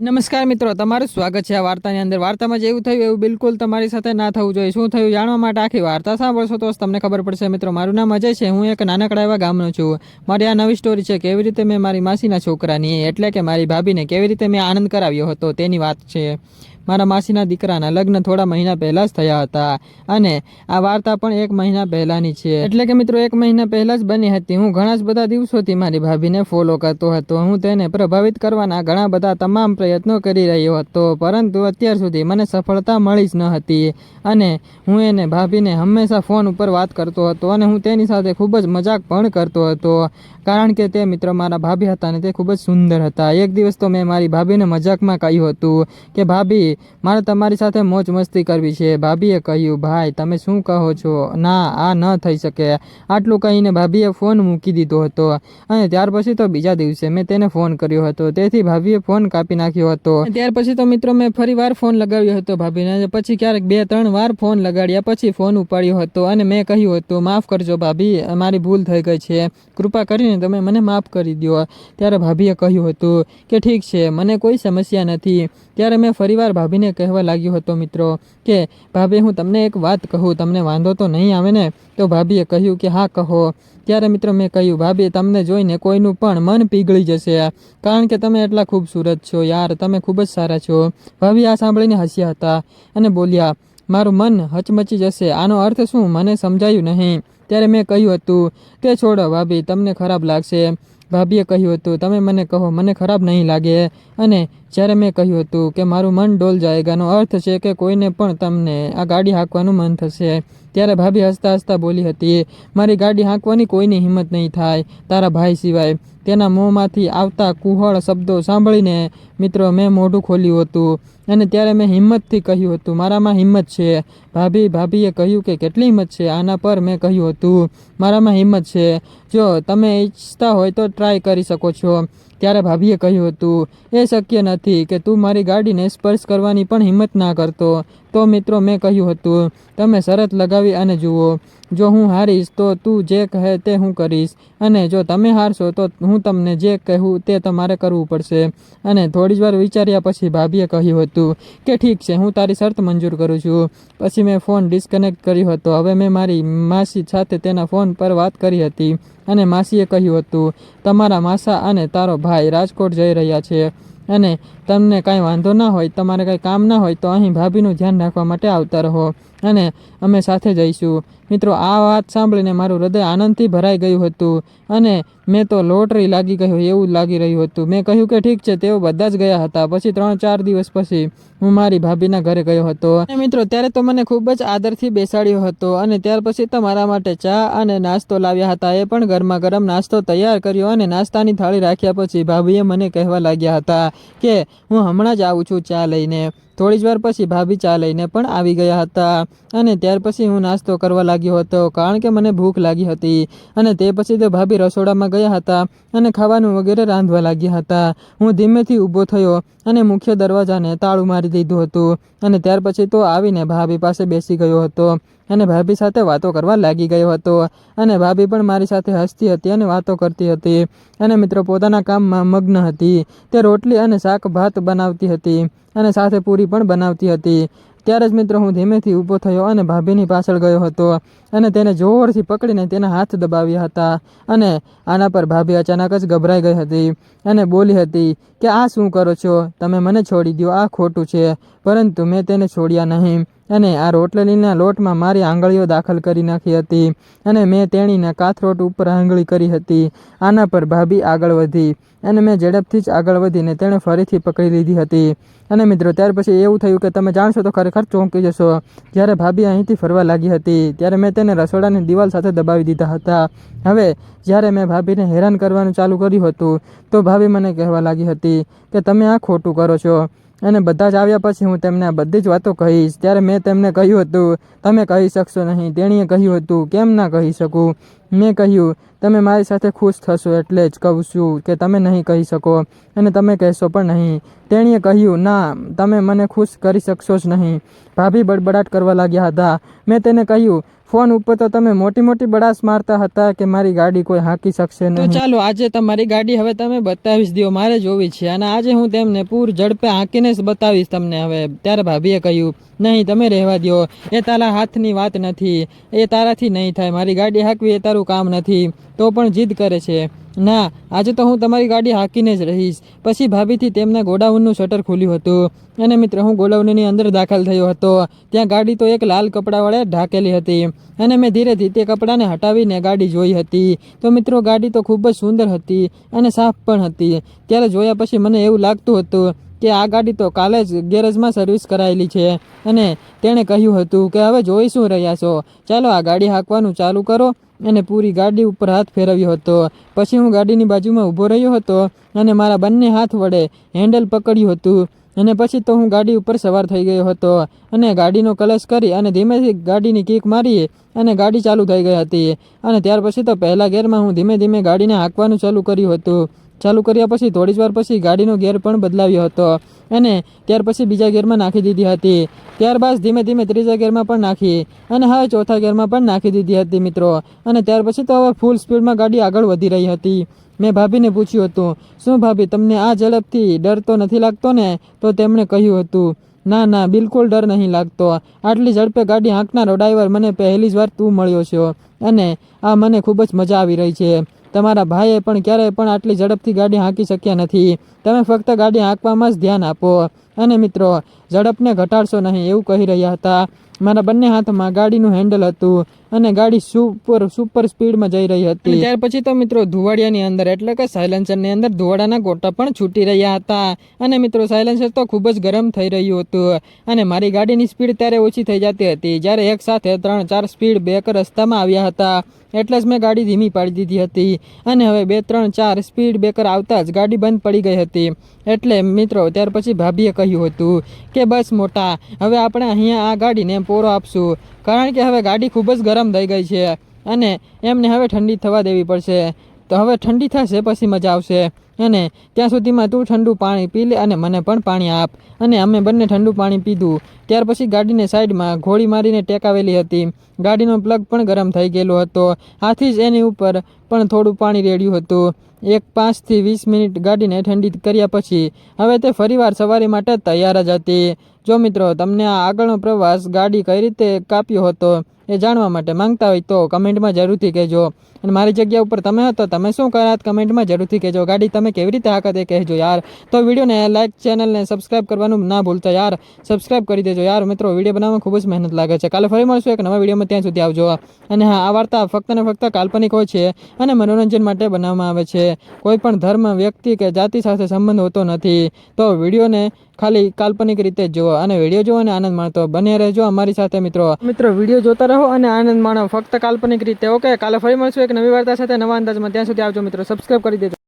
નમસ્કાર મિત્રો, તમારું સ્વાગત છે આ વાર્તાની અંદર. વાર્તામાં જેવું થયું, એવું બિલકુલ તમારી સાથે ના થવું જોઈએ. શું થયું જાણવા માટે આખી વાર્તા સાંભળશો તો તમને ખબર પડશે. મિત્રો, મારું નામ અજય છે. હું એક નાનકડા એવા ગામનો છું. મારી આ નવી સ્ટોરી છે કેવી રીતે મેં મારી માસીના છોકરાની, એટલે કે મારી ભાભીને કેવી રીતે મેં આનંદ કરાવ્યો હતો તેની વાત છે. મારા માસીના દીકરાના લગ્ન થોડા મહિના પહેલાં જ થયા હતા અને આ વાર્તા પણ એક મહિના પહેલાંની છે. એટલે કે મિત્રો, એક મહિના પહેલાં જ બની હતી. હું ઘણા જ બધા દિવસોથી મારી ભાભીને ફોલો કરતો હતો. હું તેને પ્રભાવિત કરવાના ઘણા બધા તમામ પ્રયત્નો કરી રહ્યો હતો, પરંતુ અત્યાર સુધી મને સફળતા મળી જ ન હતી અને હું એને ભાભીને હંમેશા ફોન ઉપર વાત કરતો હતો અને હું તેની સાથે ખૂબ જ મજાક પણ કરતો હતો. કારણ કે તે મિત્ર મારા ભાભી હતા અને તે ખૂબ જ સુંદર હતા. એક દિવસ તો મેં મારી ભાભીને મજાકમાં કહ્યું હતું કે, ભાભી મારે તમારી સાથે મોજ મસ્તી કરવી છે. ભાભીએ કહ્યું, ભાઈ, તમે શું કહો છો? ના, આ ન થઈ શકે. આટલું કહીને ભાભીએ ફોન મૂકી દીધો હતો અને ત્યાર પછી તો બીજા દિવસે મેં તેને ફોન કર્યો હતો. તેથી ભાભીએ ફોન કાપી નાખ્યો હતો. ત્યાર પછી તો મિત્રો મેં ફરી વાર ફોન લગાવ્યો હતો ભાભીને. પછી ક્યારેક બે, ત્રણ વાર ફોન લગાડ્યા પછી ફોન ઉપાડ્યો હતો અને મેં કહ્યું હતું, માફ કરજો ભાભી, મારી ભૂલ થઈ ગઈ છે. કૃપા કરીને તમે મને માફ કરી દો ત્યારે ભાભીએ કહ્યું હતું કે ઠીક છે, મને કોઈ સમસ્યા નથી. ત્યારે મેં ફરીવાર ભાભીને કહેવા લાગ્યો હતો, મિત્રો, કે ભાભી, હું તમને એક વાત કહું, તમને વાંધો તો નહીં આવે ને? તો ભાભીએ કહ્યું કે, હા, કહો. ત્યારે મિત્રો મેં કહ્યું, ભાભી, તમને જોઈને કોઈનું પણ મન પીગળી જશે, કારણ કે તમે એટલા ખૂબસૂરત છો, યાર, તમે ખૂબ જ સારા છો. ભાભી આ સાંભળીને હસ્યા હતા અને બોલ્યા, મારું મન હચમચી જશે, આનો અર્થ શું? મને સમજાયું નહીં. ત્યારે મેં કહ્યું હતું, તે છોડો, ભાભી, તમને ખરાબ લાગશે. ભાભીએ કહ્યું હતું, તમે મને કહો, મને ખરાબ નહીં લાગે. અને જ્યારે મેં કહ્યું હતું કે, મારું મન ડોલ જાયગાનો અર્થ છે કે કોઈને પણ તમને આ ગાડી હાંકવાનું મન થશે. ત્યારે ભાભી હસતા હસતા બોલી હતી, મારી ગાડી હાંકવાની કોઈની હિંમત નહીં થાય, તારા ભાઈ સિવાય. તેના મોંમાંથી આવતા કુહળ શબ્દો સાંભળીને મિત્રો મેં મોઢું ખોલ્યું હતું. અને ત્યારે મેં હિંમતથી કહ્યું હતું, મારામાં હિંમત છે. ભાભી, ભાભીએ કહ્યું કે, કેટલી હિંમત છે? આના પર મેં કહ્યું હતું, મારામાં હિંમત છે. જો તમે ઈચ્છતા હોય તો ટ્રાય કરી શકો છો. ત્યારે ભાભીએ કહ્યું હતું, એ શક્ય નથી કે તું મારી ગાડીને સ્પર્શ કરવાની પણ હિંમત ના કરતો. તો મિત્રો, મેં કહ્યું હતું, તમે શરત લગાવી અને જુઓ. જો હું હારીશ તો તું જે કહે તે હું કરીશ. અને જો તમે હારશો તો હું તમને જે કહેવું તે તમારે કરવું પડશે. અને થોડી જ વાર વિચાર્યા પછી ભાભીએ કહ્યું હતું કે ઠીક છે, હું તારી શરત મંજૂર કરું છું. પછી મેં ફોન ડિસ્કનેક્ટ કર્યો હતો. હવે મેં મારી માસી સાથે તેના ફોન પર વાત કરી હતી અને માસીએ કહ્યું હતું, તમારા માસા અને તારો ભાઈ રાજકોટ જઈ રહ્યા છે અને તમને કાંઈ વાંધો ના હોય, તમારે કાંઈ કામ ના હોય, તો અહીં ભાભીનું ધ્યાન રાખવા માટે આવતા રહો. અને અમે સાથે જઈશું. મિત્રો, આ વાત સાંભળીને મારું હૃદય આનંદથી ભરાઈ ગયું હતું. અને મેં તો લોટરી લાગી ગયું, એવું લાગી રહ્યું હતું. મેં કહ્યું કે ઠીક છે, તેઓ બધા જ ગયા હતા. પછી ત્રણ, ચાર દિવસ પછી હું મારી ભાભીના ઘરે ગયો હતો. અને મિત્રો, ત્યારે તો મને ખૂબ જ આદરથી બેસાડ્યો હતો. અને ત્યાર પછી તમારા માટે ચા અને નાસ્તો લાવ્યા હતા. એ પણ ગરમા ગરમ નાસ્તો તૈયાર કર્યો અને નાસ્તાની થાળી રાખ્યા પછી ભાભીએ મને કહેવા લાગ્યા હતા કે હું હમણાં જ આવું છું ચા લઈને. થોડી જ વાર પછી ભાભી ચા લઈને પણ આવી ગયા હતા અને ત્યાર પછી હું નાસ્તો કરવા લાગ્યો હતો કારણ કે મને ભૂખ લાગી હતી અને તે પછી તો ભાભી રસોડામાં ગયા હતા અને ખાવાનું વગેરે રાંધવા લાગ્યા હતા. હું ધીમેથી ઊભો થયો અને મુખ્ય દરવાજાને તાળું મારી દીધું હતું અને ત્યાર પછી તો આવીને ભાભી પાસે બેસી ગયો હતો અને ભાભી સાથે વાતો કરવા લાગી ગયો હતો અને ભાભી પણ મારી સાથે હસતી હતી અને વાતો કરતી હતી અને મિત્રો પોતાના કામમાં મગ્ન હતી. તે રોટલી અને શાક ભાત બનાવતી હતી. અને સાથે પૂરી પણ બનાવતી હતી. ત્યારે જ મિત્રો હું ધીમેથી ઊભો થયો અને ભાભીની પાછળ ગયો હતો અને તેને જોરથી પકડીને તેના હાથ દબાવ્યા હતા અને આના પર ભાભી અચાનક જ ગભરાઈ ગઈ હતી અને બોલી હતી કે, આ શું કરો છો? તમે મને છોડી દો આ ખોટું છે, પરંતુ મેં તેને છોડ્યા નહીં. અને આ રોટલીના લોટમાં મારી આંગળીઓ દાખલ કરી નાખી હતી અને મેં તેણીના કાથરોટ ઉપર આંગળી કરી હતી. આના પર ભાભી આગળ વધી અને મેં ઝડપથી જ આગળ વધીને તેણે ફરીથી પકડી લીધી હતી. અને મિત્રો, ત્યાર પછી એવું થયું કે તમે જાણશો તો ખરેખર ચોંકી જશો. જ્યારે ભાભી અહીંથી ફરવા લાગી હતી, ત્યારે મેં તેને રસોડાની દિવાલ સાથે દબાવી દીધા હતા. હવે, જ્યારે મેં ભાભીને હેરાન કરવાનું ચાલુ કર્યું હતું, તો ભાભી મને કહેવા લાગી હતી કે, તમે આ ખોટું કરો છો. અને બધા જ આવ્યા પછી હું તેમને બધી જ વાતો કહીશ. ત્યારે મેં તેમને કહ્યું હતું, તમે કહી શકશો નહીં. તેણીએ કહ્યું હતું, કેમ ના કહી શકું? મેં કહ્યું, તમે મારી સાથે ખુશ થશો એટલે જ કહું છું કે તમે નહીં કહી શકો અને તમે કહેશો પણ નહીં. તેણીએ કહ્યું, ના, તમે મને ખુશ કરી શકશો જ નહીં. ભાભી બડબડાટ કરવા લાગ્યા હતા. મેં તેને કહ્યું ફોન ઉપર તો તમે મોટી મોટી બડાસ મારતા હતા કે મારી ગાડી કોઈ હાંકી શકશે નહીં. તો ચાલો આજે તમારી ગાડી હવે તમે બતાવીશ દો મારે જોવી છે. અને આજે હું તેમને પૂર ઝડપે હાંકીને જ બતાવીશ તમને હવે. ત્યારે ભાભીએ કહ્યું નહીં તમે રહેવા દો એ તારા હાથની વાત નથી. એ તારાથી નહીં થાય. મારી ગાડી હાંકવી એ તારું કામ નથી. તો પણ જીદ કરે છે. ના આજે તો હું તમારી ગાડી હાંકીને જ રહીશ. પછી ભાભીથી તેમના ગોડાઉનનું શટર ખુલ્યું હતું. અને મિત્ર હું ગોડાઉનની અંદર દાખલ થયો હતો. ત્યાં ગાડી તો એક લાલ કપડાવાળે ઢાકેલી ઢાંકેલી હતી. અને મેં ધીરેથી તે કપડાને હટાવીને ગાડી જોઈ હતી. તો મિત્રો, ગાડી તો ખૂબ જ સુંદર હતી અને સાફ પણ હતી. ત્યારે જોયા પછી મને એવું લાગતું હતું કે આ ગાડી તો કાલે જ ગેરેજમાં સર્વિસ કરાયેલી છે. અને તેણે કહ્યું હતું કે, હવે જોઈ શું રહ્યા છો? ચાલો આ ગાડી હાંકવાનું ચાલુ કરો. અને પૂરી ગાડી ઉપર હાથ ફેરવ્યો હતો. પછી હું ગાડીની બાજુમાં ઊભો રહ્યો હતો અને મારા બંને હાથ વડે હેન્ડલ પકડ્યું હતું. અને પછી તો હું ગાડી ઉપર સવાર થઈ ગયો હતો અને ગાડીનો કલશ કરી અને ધીમેથી ગાડીની કિક મારી અને ગાડી ચાલુ થઈ ગઈ હતી. અને ત્યાર પછી તો પહેલા ગેરમાં હું ધીમે ધીમે ગાડીને હાંકવાનું ચાલુ કર્યું હતું. ચાલુ કર્યા પછી થોડી જ વાર પછી ગાડીનો ગેર પણ બદલાવ્યો હતો અને ત્યાર પછી બીજા ગેરમાં નાખી દીધી હતી. ત્યારબાદ ધીમે ધીમે ત્રીજા ગેરમાં પણ નાખી અને હવે ચોથા ગેરમાં પણ નાખી દીધી હતી મિત્રો. અને ત્યાર પછી તો હવે ફૂલ સ્પીડમાં ગાડી આગળ વધી રહી હતી. મેં ભાભીને પૂછ્યું હતું, શું ભાભી, તમને આ ઝડપથી ડર તો નથી લાગતો ને? તો તેમણે કહ્યું હતું ના ના, બિલકુલ ડર નહીં લાગતો. આટલી ઝડપે ગાડી હાંકનારો ડ્રાઈવર મને પહેલી જ વાર તું મળ્યો છો. અને આ મને ખૂબ જ મજા આવી રહી છે. તમારા ભાઈએ પણ ક્યારેય પણ આટલી ઝડપથી ગાડી હાંકી શક્યા નથી. તમે ફક્ત ગાડી હાંકવામાં જ ધ્યાન આપો. અને મિત્રો, ઝડપને ઘટાડશો નહીં એવું કહી રહ્યા હતા. મારા બંને હાથમાં ગાડીનું હેન્ડલ હતું. અને ગાડી સુપર સુપર સ્પીડમાં જઈ રહી હતી. ત્યાર પછી તો મિત્રો ધુવાડિયાની અંદર, એટલે કે સાયલેન્સરની અંદર ધુવાડાના ગોટા પણ છૂટી રહ્યા હતા. અને મિત્રો સાયલેન્સર તો ખૂબ જ ગરમ થઈ રહ્યું હતું. અને મારી ગાડીની સ્પીડ ત્યારે ઓછી થઈ જતી હતી. જ્યારે એક સાથે ત્રણ, ચાર સ્પીડ બ્રેકર રસ્તામાં આવ્યા હતા. એટલે જ મેં ગાડી ધીમી પાડી દીધી હતી. અને હવે બે, ત્રણ, ચાર સ્પીડ બ્રેકર આવતા જ ગાડી બંધ પડી ગઈ હતી. એટલે મિત્રો ત્યાર પછી ભાભીએ કહ્યું હતું કે, બસ મોટા, હવે આપણે અહીંયા આ ગાડીને પોરો આપશું. કારણ કે હવે ગાડી ખૂબ જ ગરમ થઈ ગઈ છે અને એમને હવે ઠંડી થવા દેવી પડશે. તો હવે ઠંડી થશે પછી મજા આવશે. અને ત્યાં સુધીમાં તું ઠંડુ પાણી પી લે અને મને પણ પાણી આપ. અને અમે બંને ઠંડુ પાણી પીધું. ત્યાર પછી ગાડીને સાઈડમાં ઘોડી મારીને ટેકાવેલી હતી. ગાડીનો પ્લગ પણ ગરમ થઈ ગયેલો હતો. આથી જ એની ઉપર પણ થોડું પાણી રેડ્યું હતું. એક પાંચથી વીસ મિનિટ ગાડીને ઠંડી કર્યા પછી હવે તે ફરીવાર સવારી માટે તૈયાર જ હતી. જો મિત્રો, તમને આ આગળનો પ્રવાસ ગાડી કઈ રીતે કાપ્યો હતો એ જાણવા માટે માંગતા હોય તો કમેન્ટમાં જરૂરથી કહેજો. અને મારી જગ્યા ઉપર તમે હતો તમે શું કરાત કમેન્ટમાં જરૂરથી કહેજો. ગાડી તમે કેવી રીતે હાકત એ કહેજો યાર. તો વિડીયોને લાઇક ચેનલને સબસ્ક્રાઇબ કરવાનું ના ભૂલતા યાર. સબસ્ક્રાઇબ કરી દેજો યાર. મિત્રો, વીડિયો બનાવવામાં ખૂબ જ મહેનત લાગે છે. કાલે ફરી મળશું એક નવા વિડીયોમાં. ત્યાં સુધી આવજો. અને હા, આ વાર્તા ફક્ત ને ફક્ત કાલ્પનિક હોય છે અને મનોરંજન માટે બનાવવામાં આવે છે. કોઈ પણ ધર્મ, વ્યક્તિ કે જાતિ સાથે સંબંધ હોતો નથી. તો વિડીયોને ખાલી કાલ્પનિક રીતે જુઓ અને વીડિયો જુઓ અને આનંદ માણતો. બને રહેજો અમારી સાથે, મિત્રો. મિત્રો, વીડિયો જોતા રહો અને આનંદ માણો. ફક્ત કાલ્પનિક રીતે, ઓકે? કાલે ફરી મળશું એક નવી વાર્તા સાથે. નવા અંદાજમાં ત્યાં સુધી આવજો, મિત્રો. સબસ્ક્રાઈબ કરી દેજો.